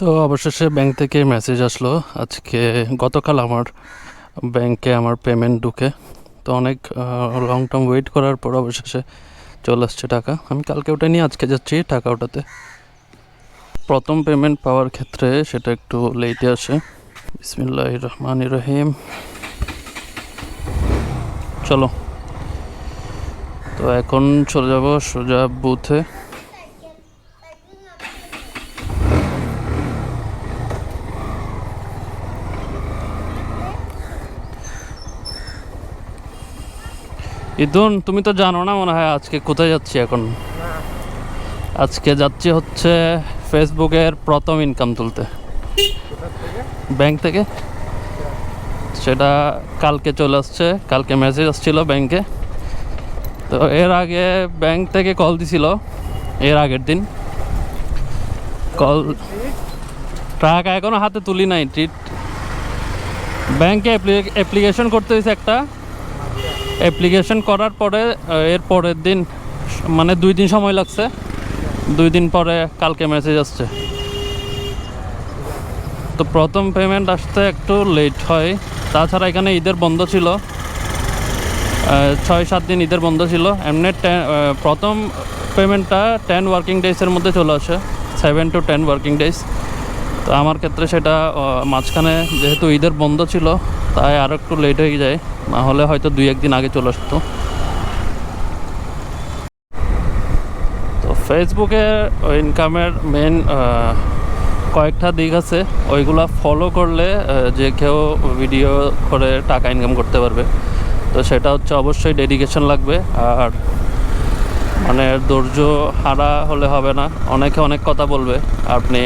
তো অবশেষে ব্যাংক থেকে মেসেজ আসলো। আজকে গতকাল আমার ব্যাংকে আমার পেমেন্ট ঢুকে। তো অনেক লং টার্ম ওয়েট করার পর অবশেষে চলে আসছে টাকা। আমি কালকে ওটা নিয়ে আজকে যাচ্ছি টাকা ওটাতে। প্রথম পেমেন্ট পাওয়ার ক্ষেত্রে সেটা একটু লেটে আসে। বিসমিল্লাহ রহমান রহিম। চলো। তো এখন চলে যাব সোজা বুথে ইদুন তুমি তো জানো না মনে হয় আজকে কোথায় যাচ্ছি এখন। আজকে যাচ্ছি হচ্ছে ফেসবুকের প্রথম ইনকাম তুলতে। ব্যাংক থেকে? সেটা কালকে চলে আসছে, কালকে মেসেজ আসছিল ব্যাংকে তো এর আগে ব্যাংক থেকে কল দিছিল, এর আগের দিন। কল টাকা এখনও হাতে তুলি নাই ট্রিট ব্যাংকে অ্যাপ্লিকেশন করতে হয়েছে একটা। অ্যাপ্লিকেশন করার পরে এর পরের দিন মানে দুই দিন সময় লাগছে। দুই দিন পরে কালকে মেসেজ আসছে। তো প্রথম পেমেন্ট আসতে একটু লেট হয়। তাছাড়া এখানে ঈদের বন্ধ ছিল। ছয় সাত দিন ঈদের বন্ধ ছিল। এমনি প্রথম পেমেন্টটা টেন ওয়ার্কিং ডেজের মধ্যে চলে আসে। Seven to ten working days তো আমার ক্ষেত্রে সেটা মাঝখানে যেহেতু ঈদের বন্ধ ছিল, তাই আরও একটু লেট হয়ে যায়। না হলে হয়তো দুই একদিন আগে চলে আসতো। তো ফেসবুকে ইনকামের মেন কয়েকটা দিক আছে। ওইগুলা ফলো করলে যে কেউ ভিডিও করে টাকা ইনকাম করতে পারবে। তো সেটা হচ্ছে অবশ্যই ডেডিকেশন লাগবে। আর মানে ধৈর্য হারা হলে হবে না। অনেকে অনেক কথা বলবে। আপনি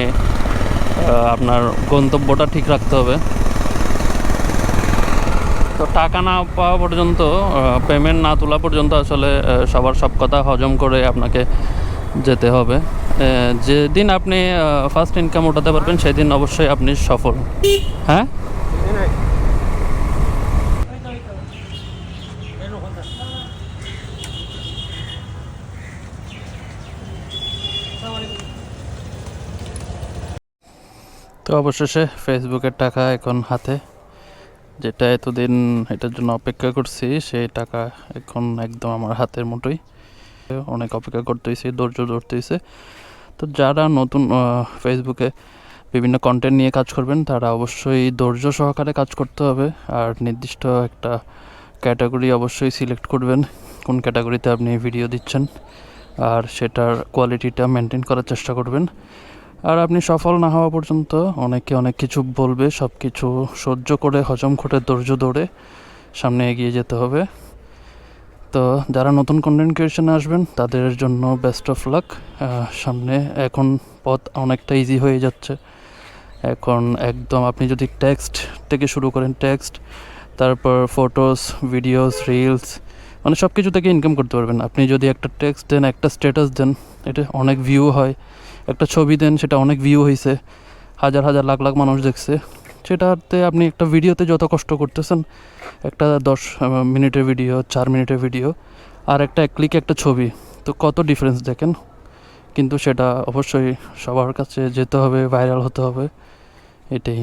আপনার গন্তব্যটা ঠিক রাখতে হবে। তো টাকা না পাওয়া পর্যন্ত পেমেন্ট না তোলা পর্যন্ত আসলে সবার সব কথা হজম করে আপনাকে যেতে হবে। যেদিন আপনি ফার্স্ট ইনকাম উঠাতে পারবেন, সেদিন অবশ্যই আপনি সফল। হ্যাঁ? তো অবশেষে ফেসবুকের টাকা এখন হাতে। যেটা এতদিন এটার জন্য অপেক্ষা করছি, সেই টাকা এখন একদম আমার হাতের মুঠোই অনেক অপেক্ষা করতে হয়েছে ধৈর্য ধরতে হয়েছে তো যারা নতুন ফেসবুকে বিভিন্ন কন্টেন্ট নিয়ে কাজ করবেন, তারা অবশ্যই ধৈর্য সহকারে কাজ করতে হবে। আর নির্দিষ্ট একটা ক্যাটাগরি অবশ্যই সিলেক্ট করবেন, কোন ক্যাটাগরিতে আপনি ভিডিও দিচ্ছেন। আর সেটার কোয়ালিটিটা মেনটেন করার চেষ্টা করবেন। আর আপনি সফল না হওয়া পর্যন্ত অনেকে অনেক কিছু বলবে সব কিছু সহ্য করে, হজম করে, ধৈর্য ধরে সামনে এগিয়ে যেতে হবে। তো যারা নতুন কন্টেন্ট ক্রিয়েশনে আসবেন, তাদের জন্য বেস্ট অফ লাক সামনে এখন পথ অনেকটা ইজি হয়ে যাচ্ছে। এখন একদম আপনি যদি টেক্সট থেকে শুরু করেন টেক্সট তারপর ফটোস ভিডিওস রিলস মানে সব কিছু থেকে ইনকাম করতে পারবেন। আপনি যদি একটা টেক্সট দেন, একটা স্ট্যাটাস দেন, এটা অনেক ভিউ হয়। একটা ছবি দেন, সেটা অনেক ভিউ হয়েছে হাজার হাজার লাখ লাখ মানুষ দেখছে। সেটাতে আপনি একটা ভিডিওতে যত কষ্ট করতেছেন, একটা দশ মিনিটের ভিডিও চার মিনিটের ভিডিও আর একটা এক ক্লিক একটা ছবি, তো কত ডিফারেন্স দেখেন? কিন্তু সেটা অবশ্যই সবার কাছে যেতে হবে ভাইরাল হতে হবে, এটাই।